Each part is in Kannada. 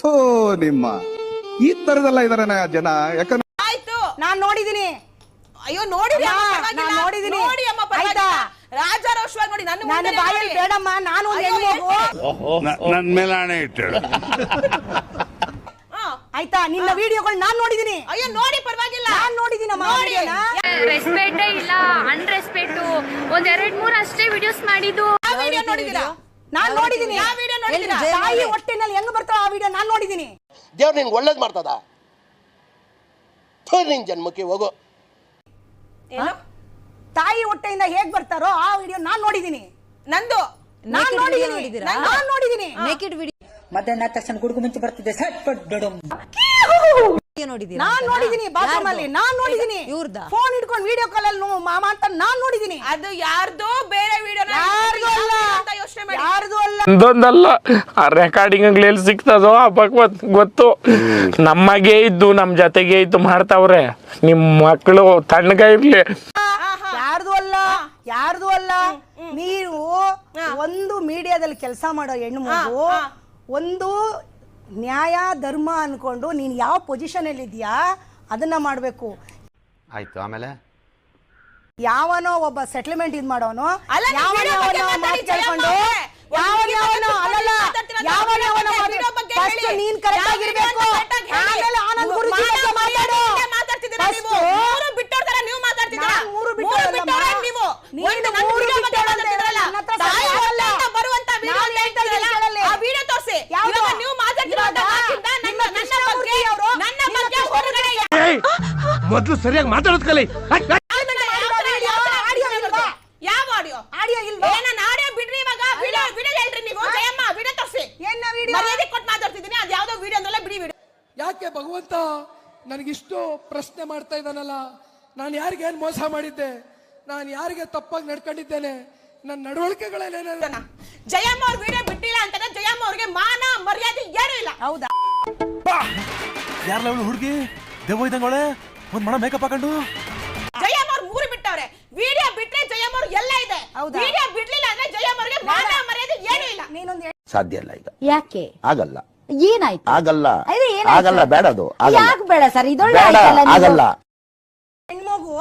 ಥೋ ನಿಮ್ಮ ಈ ತರದಲ್ಲ ಇದಾರೆ ಜನ ಯಾಕಂದ್ರೆ ಆಯ್ತು ನಾನ್ ನೋಡಿದೀನಿ ಅಯ್ಯೋ ನೋಡಿ ಅಮ್ಮ, ಅಮ್ಮ, ಪರವಾಗಿಲ್ಲ. ನಾನ್ ನೋಡಿದೀನಿ. ನೋಡಿ ಅಮ್ಮ ಪರವಾಗಿಲ್ಲ. ಆಯ್ತಾ? ರಾಜಾರೋಷವಾಗಿ ನೋಡಿ ನನ್ನ ನನ್ನ ಮುಂದೆನೇ ಬಾಯಲ್ಲಿ ನೋಡಿ. ಬೇಡಮ್ಮ ನಾನು ಒಂದು ಅಯ್ಯೋ, ಹೆಣ್ಮಗು ನನ್ ಮೇಲೆ ಹಣೆ ಇಟ್ಟಳು ಹಾ. ಆಯ್ತಾ ನಿನ್ನ ವಿಡಿಯೋಗಳು ನಾನ್ ನೋಡಿದೀನಿ ಅಯ್ಯೋ ನೋಡಿ ಪರವಾಗಿಲ್ಲ ನಾನ್ ನೋಡಿದೀನಮ್ಮ ಆ ನೋಡಿ. ವಿಡಿಯೋನ. ರೆಸ್ಪೆಕ್ಟೇ ಇಲ್ಲ ಅನ್ರೆಸ್ಪೆಕ್ಟು ಒಂದ್ ಎರಡ್ ಮೂರ್ ಅಷ್ಟೇ ವಿಡಿಯೋಸ್ ಮಾಡಿದ್ದು ಯಾವ ವಿಡಿಯೋ ನೋಡಿದೀರಾ ನಾನ್ ನೋಡಿದೀನಿ ಯಾವ ವಿಡಿಯೋ ನೋಡಿದೀರಾ ತಾಯಿ ಹೊಟ್ಟೆನಲ್ಲಿ ಹೆಂಗ್ ವಿಡಿಯೋ ನಾನು ನೋಡಿದ್ದೀನಿ. ದೇವ್ರು ನಿನ್ಗೆ ಒಳ್ಳೇದು ಮಾಡ್ತದ? ನಿನ್ ಜನ್ಮಕ್ಕೆ ಹೋಗು. ಏನು? ತಾಯಿ ಹೊಟ್ಟೆಯಿಂದ ಹೇಗ್ ಬರ್ತಾರೋ ಆ ವಿಡಿಯೋ ನಾನ್ ನೋಡಿದೀನಿ ನಂದು. ನಾನು ನೋಡಿದೀನಿ ನಾನ್ ವಿಡಿಯೋ ಮಧ್ಯಾಹ್ನ ಆದ ತಕ್ಷಣ ಗುಡುಗು ಮಿಂಚು ಬರ್ತಿದ್ದೆ ಸಟ್ ಪಟ್ ಡಡಮ್ ನೋಡಿದೀರಾ ನಾನ್ ನೋಡಿದೀನಿ ಬಾತ್ರೂಮ್ ಅಲ್ಲಿ ನಾನ್ ನೋಡಿದೀನಿ ಇವ್ರದ? ಫೋನ್ ಹಿಡ್ಕೊಂಡು ವಿಡಿಯೋ ಕಾಲ್ ಅಲ್ಲಿ ಮಾಮ ಅಂತ ನಾನ್ ನೋಡಿದೀನಿ ಅದು ಯಾರ್ದೋ ಬೇರೆ ವಿಡಿಯೋ ಯಾರ್ದು ಅಲ್ಲ ಅಂತ ಯೋಚನೆ ಮಾಡಿ ಯಾರ್ದು ಅಲ್ಲ ಒಂದೊಂದಲ್ಲ. ಆ ರೆಕಾರ್ಡಿಂಗ್ ಎಲ್ಲಿ ಸಿಗ್ತದೋ ಭಗವತ್ ಗೊತ್ತು. ನಮಗೆ ಇದ್ದು ನಮ್ ಜೊತೆಗೆ ಇದ್ದು ಮಾಡ್ತಾವ್ರೆ. ನಿಮ್ ಮಕ್ಕಳು ತಣ್ಣಗ ಇರ್ಲಿ. ಯಾರ್ದು ಅಲ್ಲ? ಯಾರ್ದು ಅಲ್ಲ? ನೀವು ಒಂದು ಮೀಡಿಯಾದಲ್ಲಿ ಕೆಲಸ ಮಾಡೋ ಹೆಣ್ಣು ಮಗು ಒಂದು ನ್ಯಾಯ ಧರ್ಮ ಅನ್ಕೊಂಡು ನೀನ್ ಯಾವ ಪೊಸಿಷನ್ ಅಲ್ಲಿ ಇದೆಯಾ ಅದನ್ನ ಮಾಡ್ಬೇಕು. ಆಯ್ತು ಆಮೇಲೆ? ಯಾವನೋ ಒಬ್ಬ ಸೆಟ್ಲ್ಮೆಂಟ್ ಇದ್ ಮಾಡೋನು. ಯಾವನ ಮಾತ್ ಕೇಳ್ಕೊಂಡು ಜಯಮ್ಮ. ಯಾವನ video ಯಾವನೋ ಬಗ್ಗೆ ಅಲ್ಲಲ್ಲ ಮಾತಾಡ್ತೀರಾ? ಯಾವನ video ಯಾವನೋ ಬಗ್ಗೆ, ಮಾತಾಡ್- video ನೀನ್ ಕರೆಕ್ಟ್ ಯಾವ ಆಗಿರ್ಬೇಕು. ಹೇಳಿ. ಆಮೇಲೆ ಆನಂದ್ ಗುರುಜಿ ಮಾನ ಬಗ್ಗೆ ಮಾತಾಡು. ಮರ್ಯಾದೆ ಮಾತಾಡ್ತಿದ್ದೀರಾ ನೀವು? First- ಮೂರು ಬಿಟ್ಟೋರ್ ತರ ನೀವು ಮಾತಾಡ್ತಿದ್ದೀರಾ? ನಾನ್ ಮೂರು. ನೀವು. ನೀನು ಒಂದು ನನ್ನ ಬಗ್ಗೆ ತಾಯಿ ಅಲ್ಲ. ಬರುವಂತ video ನಾನು ಅಂತ ಹೇಳ್ತಾ ಇದ್ದೀನಿ ಹೇಳ್ತಿದ್ದೀರಲ್ಲ, ಕೇಳಲ್ಲಿ. ಆ ತೋರ್ಸಿ? ಇವಾಗ ನೀವು ನನ್ನ ಬಗ್ಗೆ ಅವರು, ನನ್ನ ಬಗ್ಗೆ ಹೊರಗಡೆ ಮೊದ್ಲು ಸರಿಯಾಗಿ ಮಾತಾಡೋದ್ ಕಲಿ ಯಾವ ಆಡಿಯೋ ಆಡಿಯೋ ಇಲ್ವಾ ಏನ ಆಡಿಯೋ ಬಿಡ್ರಿ ಇವಾಗ ವಿಡಿಯೋ ವಿಡಿಯೋ ಹೇಳ್ರಿ ನೀವು ಜಯಮ್ಮ ವಿಡಿಯೋ ತೋರಿಸಿ ಏನ ವಿಡಿಯೋ ಮರ್ಯಾದೆ ಕೊಟ್ಟು ಮಾತಾಡ್ತಿದ್ದೀನಿ ಅದು ಯಾವ್ದೋ ವಿಡಿಯೋ ಅಂದ್ರಲ್ಲ ಬಿಡಿ ವಿಡಿಯೋ ಯಾಕೆ ಭಗವಂತ ನನಗಿಷ್ಟು ಪ್ರಶ್ನೆ ಮಾಡ್ತಾ ಇದ್ದಾನಲ್ಲ? ನಾನು ಯಾರಿಗೇನು ಮೋಸ ಮಾಡಿದ್ದೆ? ನಾನು ಯಾರಿಗೆ ತಪ್ಪಾಗಿ ನಡ್ಕೊಂಡಿದ್ದೇನೆ? ನನ್ನ ನಡವಳಿಕೆಗಳೇನೇನ ಜಯಮ್ಮ ಅವ್ರ ವಿಡಿಯೋ ಬಿಟ್ಟಿಲ್ಲ ಅಂತಾನೆ ಜಯಮ್ಮ ಅವ್ರಿಗೆ ಮಾನ ಮರ್ಯಾದೆ ಏನೂ ಇಲ್ಲ. ಹೌದಾ? ಯಾರಲ್ಲ ಅವಳು ಹುಡುಗಿ? ದೆವ್ವ ಇದ್ದಂಗೊಳೆ ಒಂದ್ ಮಣ ಮೇಕಪ್ ಹಾಕೊಂಡು? ಜಯಮ್ಮ ಅವ್ರು ಮೂರು ಬಿಟ್ಟವ್ರೆ. ವಿಡಿಯೋ ಬಿಟ್ರೆ ಜಯಮ್ಮ ಅವ್ರು ಎಲ್ಲ ಇದೆ. ಹೌದಾ? ವಿಡಿಯೋ ಬಿಡ್ಲಿಲ್ಲ ಅಂದ್ರೆ ಜಯಮ್ಮ ಅವ್ರಿಗೆ ಮಾನ ಮರ್ಯಾದೆ ಏನೂ ಇಲ್ಲ. ನೀನೊಂದು ಸಾಧ್ಯ ಇಲ್ಲ ಈಗ. ಯಾಕೆ? ಆಗಲ್ಲ. ಏನಾಯ್ತು? ಆಗಲ್ಲ. ಅದೇ? ಆಗಲ್ಲ ಬೇಡ ಅದು ಆಗಲ್ಲ. ಯಾಕೆ ಬೇಡ ಸರ್? ಇದೊಳ್ಳೆ ಬೇಡ ಆಯ್ತಲ್ಲ ನೀವು. ಆಗಲ್ಲ. ಹೆಣ್ಮಗು.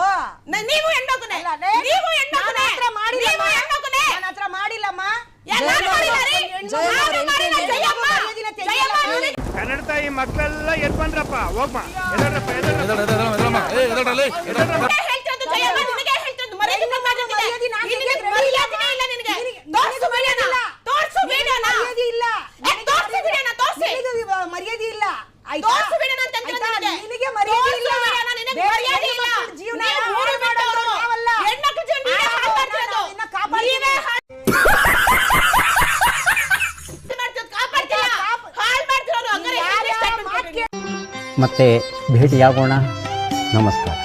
ನ- ನೀವು ಹೆಣ್ಮಗುನೆ. ಅಲ್ಲ, ಲೇ, ನೀವು ನನ್ನ ಹೆಣ್ಮಗುನೆ ಹತ್ರ ಮಾಡಿಲ್ಲಮ್ಮ. ನೀವು ಹೆಣ್ಮಗುನೆ. ನನ್ನ ಹತ್ರ ಮಾಡಿಲ್ಲಮ್ಮ. ಯಾರ್ ನಾನು ಮಾಡಿಲ್ಲ ರೀ? ಜಯಮ್ಮ ಅವ್ರು. ನಾನು ಮಾಡಿಲ್ಲ, ಹೇಳ್ತಾ ಇದ್ದಾರೆ. ಜಯಮ್ಮ. ಮರ್ಯಾದೆನ ತೆಗಿಯಲ್ಲ. ಜಯಮ್ಮ ಅವ್ರಿಗೆ ಕನ್ನಡ ತಾಯಿ ಮಕ್ಕಳೆಲ್ಲ ಎದ್ ಬಂದ್ರಪ್ಪ ಹೋಗ್ಮ ಮತ್ತೆ ಭೇಟಿಯಾಗೋಣ ನಮಸ್ಕಾರ